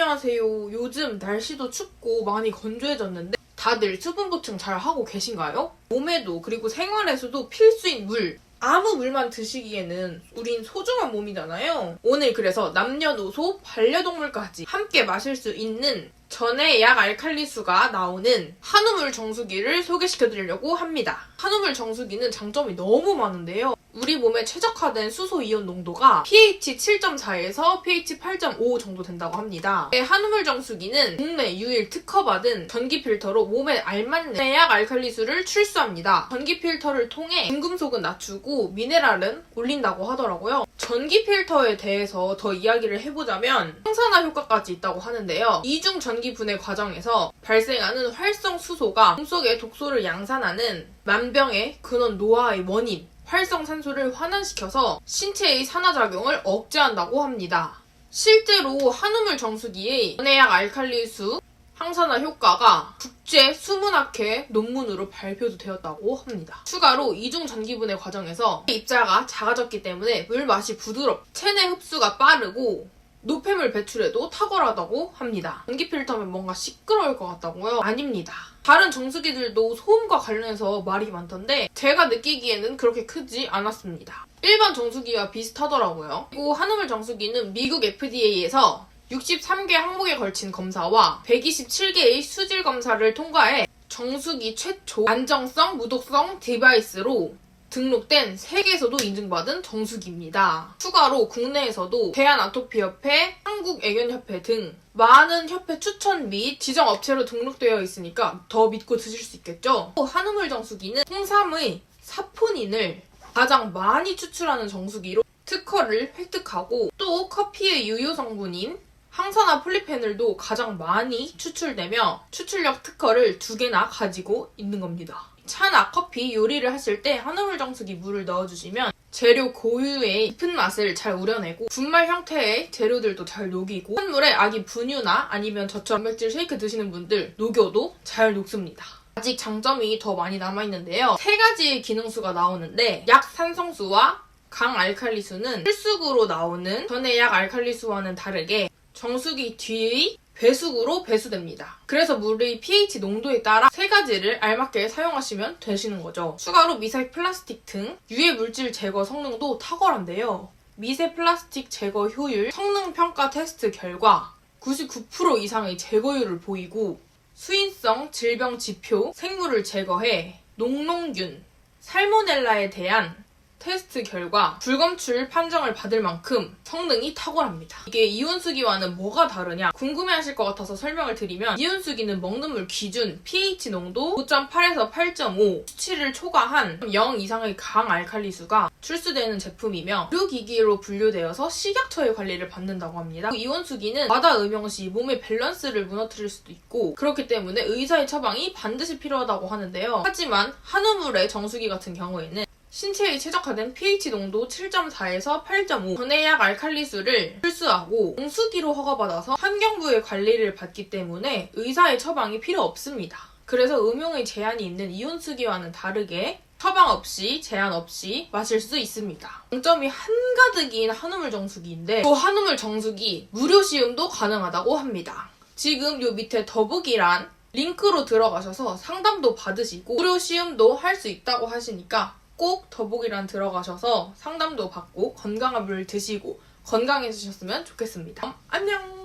안녕하세요. 요즘 날씨도 춥고 많이 건조해졌는데 다들 수분 보충 잘 하고 계신가요? 몸에도 그리고 생활에서도 필수인 물. 아무 물만 드시기에는 우린 소중한 몸이잖아요. 오늘 그래서 남녀노소 반려동물까지 함께 마실 수 있는 전에 약 알칼리수가 나오는 한우물 정수기를 소개시켜 드리려고 합니다. 한우물 정수기는 장점이 너무 많은데요. 우리 몸에 최적화된 수소 이온 농도가 pH 7.4에서 pH 8.5 정도 된다고 합니다. 네, 한우물 정수기는 국내 유일 특허받은 전기 필터로 몸에 알맞는 내약 알칼리수를 출수합니다. 전기 필터를 통해 중금속은 낮추고 미네랄은 올린다고 하더라고요. 전기 필터에 대해서 더 이야기를 해보자면 항산화 효과까지 있다고 하는데요. 이중 전기 분해 과정에서 발생하는 활성 수소가 몸속에 독소를 양산하는 만병의 근원 노화의 원인 활성산소를 환원시켜서 신체의 산화작용을 억제한다고 합니다. 실제로 한우물 정수기의 전해약 알칼리수 항산화 효과가 국제 수문학회 논문으로 발표도 되었다고 합니다. 추가로 이중 전기분해 과정에서 입자가 작아졌기 때문에 물 맛이 부드럽, 체내 흡수가 빠르고 노폐물 배출에도 탁월하다고 합니다. 전기 필터면 뭔가 시끄러울 것 같다고요? 아닙니다. 다른 정수기들도 소음과 관련해서 말이 많던데 제가 느끼기에는 그렇게 크지 않았습니다. 일반 정수기와 비슷하더라고요. 그리고 한우물 정수기는 미국 FDA에서 63개 항목에 걸친 검사와 127개의 수질 검사를 통과해 정수기 최초 안정성 무독성 디바이스로 등록된 세계에서도 인증받은 정수기입니다. 추가로 국내에서도 대한아토피협회, 한국애견협회 등 많은 협회 추천 및 지정 업체로 등록되어 있으니까 더 믿고 드실 수 있겠죠. 또 한우물 정수기는 홍삼의 사포닌을 가장 많이 추출하는 정수기로 특허를 획득하고 또 커피의 유효 성분인 항산화 폴리페놀도 가장 많이 추출되며 추출력 특허를 두 개나 가지고 있는 겁니다. 차나 커피 요리를 하실 때 한우물 정수기 물을 넣어주시면 재료 고유의 깊은 맛을 잘 우려내고 분말 형태의 재료들도 잘 녹이고 한물에 아기 분유나 아니면 저처럼 단백질 쉐이크 드시는 분들 녹여도 잘 녹습니다. 아직 장점이 더 많이 남아있는데요. 세 가지의 기능수가 나오는데 약 산성수와 강 알칼리수는 필수구로 나오는 전의 약 알칼리수와는 다르게 정수기 뒤의 배수구로 배수됩니다. 그래서 물의 pH 농도에 따라 세 가지를 알맞게 사용하시면 되시는 거죠. 추가로 미세 플라스틱 등 유해 물질 제거 성능도 탁월한데요. 미세 플라스틱 제거 효율 성능 평가 테스트 결과 99% 이상의 제거율을 보이고 수인성 질병 지표 생물을 제거해 농농균, 살모넬라에 대한 테스트 결과 불검출 판정을 받을 만큼 성능이 탁월합니다. 이게 이온수기와는 뭐가 다르냐 궁금해하실 것 같아서 설명을 드리면 이온수기는 먹는 물 기준 pH 농도 5.8에서 8.5 수치를 초과한 0 이상의 강 알칼리수가 출수되는 제품이며 의료기기로 분류되어서 식약처의 관리를 받는다고 합니다. 이온수기는 마다 음용 시 몸의 밸런스를 무너뜨릴 수도 있고 그렇기 때문에 의사의 처방이 반드시 필요하다고 하는데요. 하지만 한우물의 정수기 같은 경우에는 신체에 최적화된 pH 농도 7.4에서 8.5 전해약 알칼리수를 출수하고 정수기로 허가받아서 환경부의 관리를 받기 때문에 의사의 처방이 필요 없습니다. 그래서 음용의 제한이 있는 이온수기와는 다르게 처방 없이 제한 없이 마실 수 있습니다. 장점이 한가득인 한우물 정수기인데 또 한우물 정수기 무료 시음도 가능하다고 합니다. 지금 요 밑에 더보기란 링크로 들어가셔서 상담도 받으시고 무료 시음도 할 수 있다고 하시니까 꼭 더보기란 들어가셔서 상담도 받고 건강한 물 드시고 건강해지셨으면 좋겠습니다. 안녕!